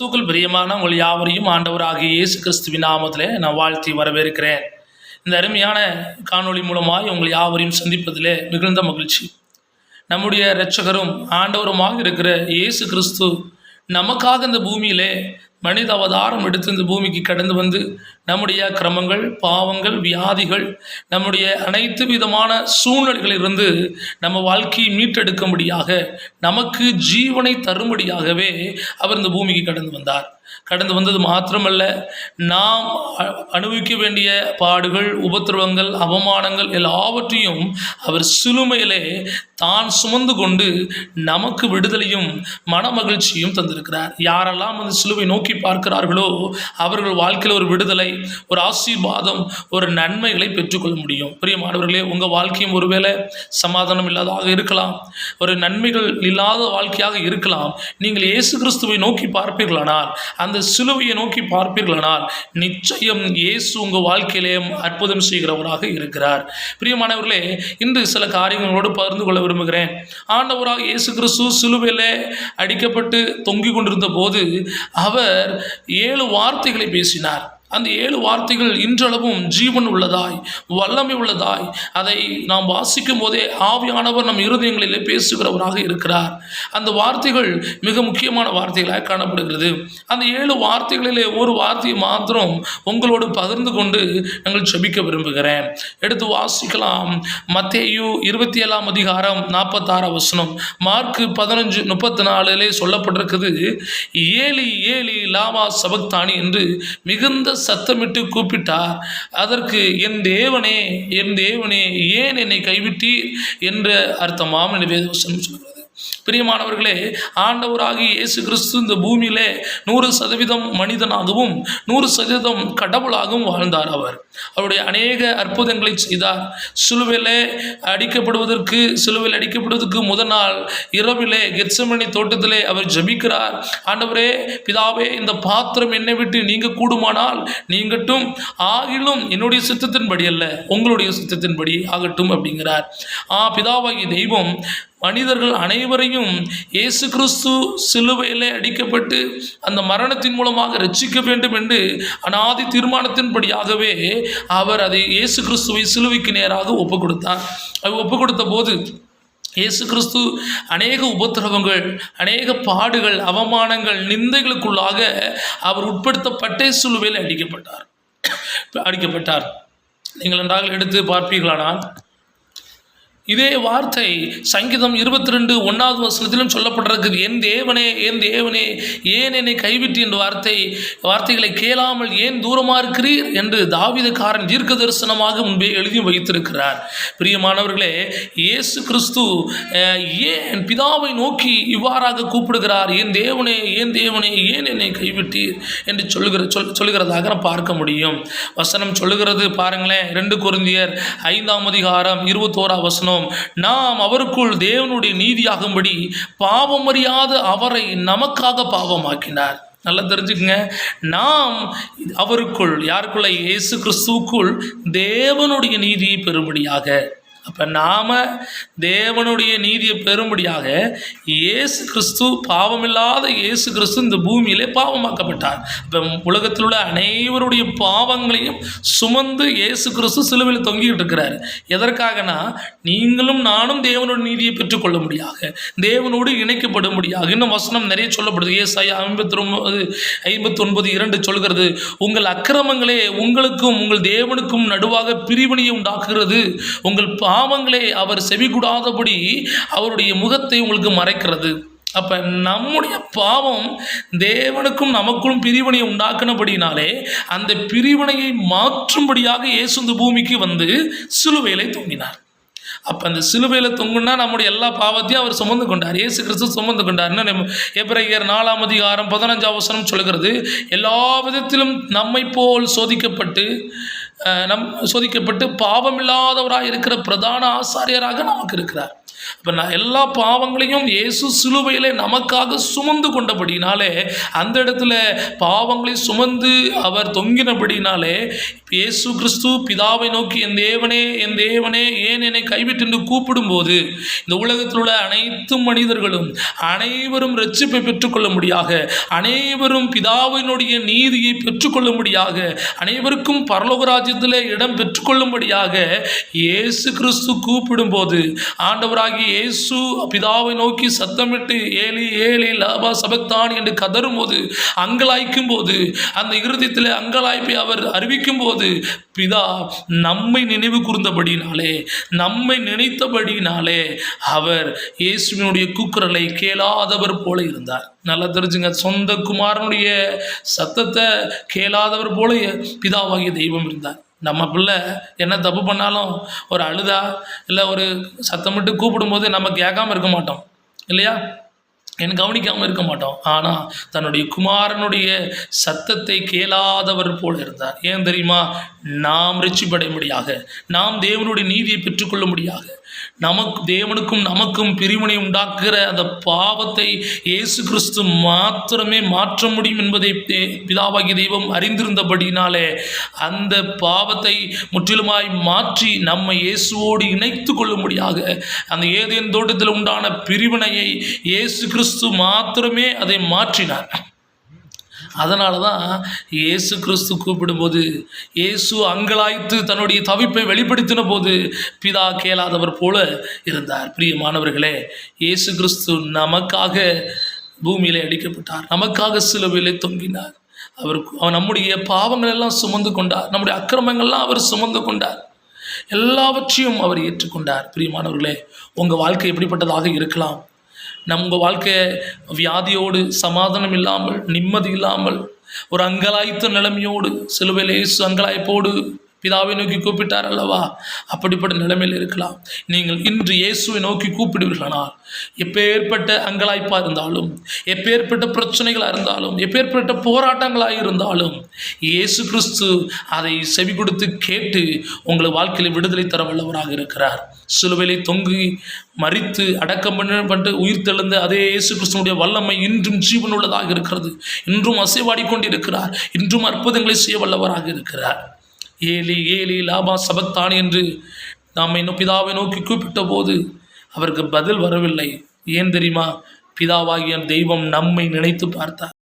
தூக்கல் பிரியமான உங்கள் யாவரையும் ஆண்டவராகிய இயேசு கிறிஸ்துவின் நாமத்திலே நான் வாழ்த்தி வரவேற்கிறேன். இந்த அருமையான காணொளி மூலமாய் உங்கள் யாவரையும் சந்திப்பதிலே மிகுந்த மகிழ்ச்சி. நம்முடைய இரட்சகரும் ஆண்டவருமாக இருக்கிற இயேசு கிறிஸ்து நமக்காக இந்த பூமியிலே மனித அவதாரம் எடுத்து இந்த பூமிக்கு கடந்து வந்து நம்முடைய கிரமங்கள் பாவங்கள் வியாதிகள் நம்முடைய அனைத்து விதமான சூழ்நிலைகளிலிருந்து நம்ம வாழ்க்கையை மீட்டெடுக்கும்படியாக நமக்கு ஜீவனை தரும்படியாகவே அவர் இந்த பூமிக்கு கடந்து வந்தார். கடந்து வந்தது மாத்திரமல்ல நாம் அனுபவிக்க வேண்டிய பாடுகள் உபத்திரவங்கள் அவமானங்கள் எல்லாவற்றையும் அவர் சிலுமையிலே தான் சுமந்து கொண்டு நமக்கு விடுதலையும் மனமகிழ்ச்சியும் தந்திருக்கிறார். யாரெல்லாம் அந்த சிலுவை நோக்கி பார்க்கிறார்களோ அவர்கள் வாழ்க்கையில் ஒரு விடுதலை ஒரு ஆசீர்வாதம் ஒரு நன்மைகளை பெற்றுக்கொள்ள முடியும். பிரியமானவர்களே உங்கள் வாழ்க்கையும் ஒருவேளை சமாதானம் இல்லாததாக இருக்கலாம். ஒரு நன்மைகள் இல்லாத வாழ்க்கையாக இருக்கலாம். நீங்கள் இயேசு கிறிஸ்துவை நோக்கி பார்ப்பீர்களானால் அந்த சிலுவையை நோக்கி பார்ப்பீர்களானால் நிச்சயம் இயேசு உங்கள் வாழ்க்கையிலே அற்புதம் செய்கிறவராக இருக்கிறார். பிரியமானவர்களே இன்று சில காரியங்களோடு பகிர்ந்து கொள்ள விரும்புகிறேன். ஆண்டவராக இயேசு கிறிஸ்து சிலுவையிலே அடிக்கப்பட்டு தொங்கிக் கொண்டிருந்த போது அவர் ஏழு வார்த்தைகளை பேசினார். அந்த ஏழு வார்த்தைகள் இன்றளவும் ஜீவன் உள்ளதாய் வல்லமை உள்ளதாய். அதை நாம் வாசிக்கும் போதே ஆவியானவர் நம் இருதயங்களிலே பேசுகிறவராக இருக்கிறார். அந்த வார்த்தைகள் மிக முக்கியமான வார்த்தைகளாக காணப்படுகிறது. அந்த ஏழு வார்த்தைகளிலே ஒரு வார்த்தையை மாத்திரம் உங்களோடு பகிர்ந்து கொண்டு நாங்கள் செபிக்க விரும்புகிறேன். எடுத்து வாசிக்கலாம். மத்தேயு இருபத்தி ஏழாம் அதிகாரம் நாற்பத்தாறு வசனம். மார்க்கு பதினஞ்சு முப்பத்தி நாலுலே சொல்லப்பட்டிருக்குது ஏலி ஏலி லாவா சபக்தானி என்று மிகுந்த சத்தமிட்டு கூப்பிட்டார் அதற்கு என் தேவனே என் தேவனே ஏன் என்னை கைவிட்டீர்? என்ற அர்த்தமாம். என்னுடைய வேதவசனம் சொல்கிறது பிரியமானவர்களே ஆண்டவராகி இயேசு கிறிஸ்து இந்த பூமியிலே நூறு சதவீதம் மனிதனாகவும் நூறு சதவீதம் கடவுளாகவும் வாழ்ந்தார் அவர். அவருடைய அநேக அற்புதங்களை செய்தார். சிலுவிலே அடிக்கப்படுவதற்கு சிலுவையில் அடிக்கப்படுவதற்கு முதல் நாள் இரவிலே கெத்சமணி தோட்டத்திலே அவர் ஜபிக்கிறார். ஆண்டவரே பிதாவே இந்த பாத்திரம் என்னை விட்டு நீங்க கூடுமானால் நீங்கட்டும் ஆகிலும் என்னுடைய சித்தத்தின்படி அல்ல உங்களுடைய சித்தத்தின்படி ஆகட்டும் அப்படிங்கிறார். ஆ பிதாவாகி தெய்வம் மனிதர்கள் அனைவரையும் இயேசு கிறிஸ்து சிலுவையிலே அடிக்கப்பட்டு அந்த மரணத்தின் மூலமாக ரட்சிக்க வேண்டும் என்று அனாதி தீர்மானத்தின்படியாகவே அவர் அதை இயேசு கிறிஸ்துவை சிலுவைக்கு நேராக ஒப்பு கொடுத்தார் அவர் ஒப்பு கொடுத்த போது இயேசு கிறிஸ்து அநேக உபத்திரவங்கள் அநேக பாடுகள் அவமானங்கள் நிந்தைகளுக்குள்ளாக அவர் உட்படுத்தப்பட்டே சிலுவையில் அடிக்கப்பட்டார். அடிக்கப்பட்டார். நீங்கள் நன்றாக எடுத்து பார்ப்பீர்களானால் இதே வார்த்தை சங்கீதம் இருபத்தி ரெண்டு ஒன்றாவது வசனத்திலும் சொல்லப்பட்டிருக்குது. என் தேவனே என் தேவனே ஏன் என்னை கைவிட்டு என்ற வார்த்தை வார்த்தைகளை கேளாமல் ஏன் தூரமாக இருக்கிறீர் என்று தாவிதக்காரன் தீர்க்க தரிசனமாக முன்பே எழுதி வைத்திருக்கிறார். பிரியமானவர்களே இயேசு கிறிஸ்து ஏன் பிதாவை நோக்கி இவ்வாறாக கூப்பிடுகிறார்? என் தேவனே ஏன் தேவனே ஏன் என்னை கைவிட்டீர்? என்று சொல்லுகிற சொல் சொல்லுகிறதாக நாம் பார்க்க முடியும். வசனம் சொல்லுகிறது பாருங்களேன். ரெண்டு குருந்தியர் ஐந்தாம் அதிகாரம் இருபத்தோரா வசனம். நாம் அவருக்குள் தேவனுடைய நீதியாகும்படி பாவமறியாத அவரை நமக்காக பாவமாக்கினார். நல்லா தெரிஞ்சுக்கங்க. நாம் அவருக்குள் யாருக்குள்ள? இயேசு கிறிஸ்துவுக்குள் தேவனுடைய நீதியை பெறும்படியாக. அப்போ நாம் தேவனுடைய நீதியை பெறும்படியாக இயேசு கிறிஸ்து பாவமில்லாத இயேசு கிறிஸ்து இந்த பூமியிலே பாவமாக்கப்பட்டார். இப்போ உலகத்தில் உள்ள அனைவருடைய பாவங்களையும் சுமந்து இயேசு கிறிஸ்து சிலுவையில் தொங்கிட்டு இருக்கிறார். எதற்காகனா? நீங்களும் நானும் தேவனோட நீதியை பெற்றுக்கொள்ள முடியாக தேவனோடு இணைக்கப்படும்படியாக. இன்னும் வசனம் நிறைய சொல்லப்படுது. ஏசாய் ஐம்பத்தி ஒன்பது ஐம்பத்தி ஒன்பது இரண்டு சொல்கிறது உங்கள் அக்கிரமங்களே உங்களுக்கும் உங்கள் தேவனுக்கும் நடுவாக பிரிவினையை உண்டாக்குகிறது. உங்கள் பா பாவங்களே அவர் செவிகூடாதபடி அவருடைய முகத்தை உங்களுக்கு மறைக்கிறது. அப்போ நம்முடைய பாவம் தேவனுக்கும் நமக்கும் பிரிவினையை உண்டாக்கினபடினாலே அந்த பிரிவினையை மாற்றும்படியாக இயேசு இந்த பூமிக்கு வந்து சிலுவையிலே தொங்கினார். அப்போ அந்த சிலுவையில் தொங்குன்னா நம்முடைய எல்லா பாவத்தையும் அவர் சுமந்து கொண்டார். இயேசு கிறிஸ்து சுமந்து கொண்டார். இன்னும் எப்ரையர் நாலாம் அதிகாரம் பதினஞ்சாம் வசனம் சொல்கிறது எல்லா விதத்திலும் நம்மை போல் சோதிக்கப்பட்டு நம் சோதிக்கப்பட்டு பாவமில்லாதவராக இருக்கிற பிரதான ஆசாரியராக நமக்கு இருக்கிறார். இப்போ நான் எல்லா பாவங்களையும் இயேசு சிலுவையிலே நமக்காக சுமந்து கொண்டபடினாலே அந்த இடத்துல பாவங்களை சுமந்து அவர் தொங்கினபடினாலே இயேசு கிறிஸ்து பிதாவை நோக்கி என் தேவனே என் தேவனே ஏன் என்னை கைவிட்டு என்று கூப்பிடும்போது இந்த உலகத்தில் உள்ள அனைத்து மனிதர்களும் அனைவரும் ரட்சிப்பை பெற்றுக்கொள்ளும்படியாக அனைவரும் பிதாவினுடைய நீதியை பெற்றுக்கொள்ளும்படியாக அனைவருக்கும் பரலோக ராஜ்யத்தில் இடம் பெற்றுக்கொள்ளும்படியாக இயேசு கிறிஸ்து கூப்பிடும்போது ஆண்டவராகி இயேசு பிதாவை நோக்கி சத்தமிட்டு ஏலி ஏலி லாபா சபக்தான் என்று கதறும்போது அங்கலாய்க்கும் போது அந்த இருதயத்தில் அங்கலாய்ப்பை அவர் அறிவிக்கும் போது பிதா நம்மை நினைவு கூர்ந்தபடினாலே நம்மை நினைத்தபடினாலே அவர் இயேசுவினுடைய கூக்குரலை கேளாதவர் போல இருந்தார். நல்லா தெரிஞ்சுங்க சொந்த குமாரனுடைய சத்தத்தை கேளாதவர் போல பிதாவாகிய தெய்வம் இருந்தார். நம்ம பிள்ளை என்ன தப்பு பண்ணாலும் ஒரு அழுதா இல்லை ஒரு சத்தமிட்டு கூப்பிடும்போது நம்ம கேட்காம இருக்க மாட்டோம். இல்லையா? என் கவனிக்காமல் இருக்க மாட்டோம். ஆனால் தன்னுடைய குமாரனுடைய சத்தத்தை கேளாதவர் போல் இருந்தார். ஏன் தெரியுமா? நாம் ரிச்சிப்படையும்படியாக நாம் தேவனுடைய நீதியை பெற்றுக்கொள்ளும்படியாக நமக்கு தேவனுக்கும் நமக்கும் பிரிவினை உண்டாக்குகிற அந்த பாவத்தை இயேசு கிறிஸ்து மாத்திரமே மாற்ற முடியும் என்பதை பிதாவாகிய தெய்வம் அறிந்திருந்தபடினாலே அந்த பாவத்தை முற்றிலுமாய் மாற்றி நம்மை இயேசுவோடு இணைத்து கொள்ளும்படியாக அந்த ஏதேன் தோட்டத்தில் உண்டான பிரிவினையை இயேசு கிறிஸ்து கிறிஸ்து மாத்திரமே அதை மாற்றினார். அதனால தான் இயேசு கிறிஸ்து கூப்பிடும்போது இயேசு அங்கலாய்த்து தன்னுடைய தவிப்பை வெளிப்படுத்தின போது பிதா கேளாதவர் போல இருந்தார். பிரியமானவர்களே இயேசு கிறிஸ்து நமக்காக பூமியிலே அடிக்கப்பட்டார். நமக்காக சிலுவையிலே தொங்கினார். அவர் அவர் நம்முடைய பாவங்கள் எல்லாம் சுமந்து கொண்டார். நம்முடைய அக்கிரமங்கள்லாம் அவர் சுமந்து கொண்டார். எல்லாவற்றையும் அவர் ஏற்றுக்கொண்டார். பிரியமானவர்களே உங்கள் வாழ்க்கை எப்படிப்பட்டதாக இருக்கலாம்? நம்ம வாழ்க்கை வியாதியோடு சமாதானம் இல்லாமல் நிம்மதி இல்லாமல் ஒரு அங்கலாய்த்த நிலைமையோடு சிலுவையில் இயேசு அங்கலாய்ப்போடு பிதாவை நோக்கி கூப்பிட்டார் அல்லவா? அப்படிப்பட்ட நிலைமையில் இருக்கலாம். நீங்கள் இன்று இயேசுவை நோக்கி கூப்பிடுவீர்களானால் எப்பேற்பட்ட அங்கலாய்ப்பாக இருந்தாலும் எப்பேற்பட்ட பிரச்சனைகளாக இருந்தாலும் எப்பேற்பட்ட போராட்டங்களாக இருந்தாலும் இயேசு கிறிஸ்து அதை செவி கொடுத்து கேட்டு உங்களை வாழ்க்கையில் விடுதலை தர வல்லவராக இருக்கிறார். சிலுவையிலே தொங்கி மறித்து அடக்கம் பண்ணப்பட்டு உயிர் தெழுந்த அதே இயேசு கிறிஸ்துனுடைய வல்லமை இன்றும் ஜீவனுள்ளதாக இருக்கிறது. இன்றும் அசைவாடிக்கொண்டிருக்கிறார் இன்றும் அற்புதங்களை செய்ய வல்லவராக இருக்கிறார். ஏலி ஏலி லாபா சபக்தான் என்று நாம் இன்னும் பிதாவை நோக்கி கூப்பிட்ட போது அவருக்கு பதில் வரவில்லை. ஏன் தெரியுமா? பிதாவாகிய தெய்வம் நம்மை நினைத்து பார்த்தார்.